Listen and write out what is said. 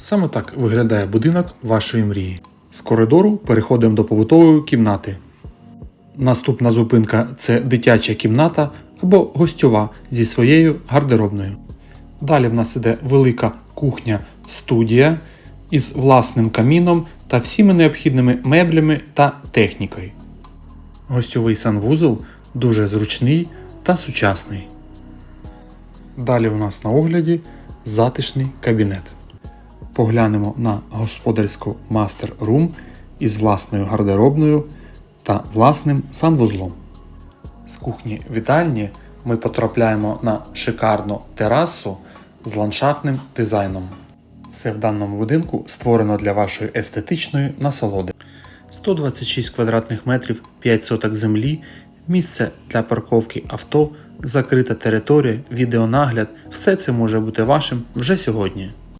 Саме так виглядає будинок вашої мрії. З коридору переходимо до побутової кімнати. Наступна зупинка це дитяча кімната або гостьова зі своєю гардеробною. Далі в нас іде велика кухня-студія із власним каміном та всіми необхідними меблями та технікою. Гостьовий санвузол дуже зручний та сучасний. Далі у нас на огляді затишний кабінет. Поглянемо на господарську мастер-рум із власною гардеробною та власним санвузлом. З кухні вітальні ми потрапляємо на шикарну терасу з ландшафтним дизайном. Все в даному будинку створено для вашої естетичної насолоди. 126 квадратних метрів, 5 соток землі, місце для парковки авто, закрита територія, відеонагляд все це може бути вашим вже сьогодні.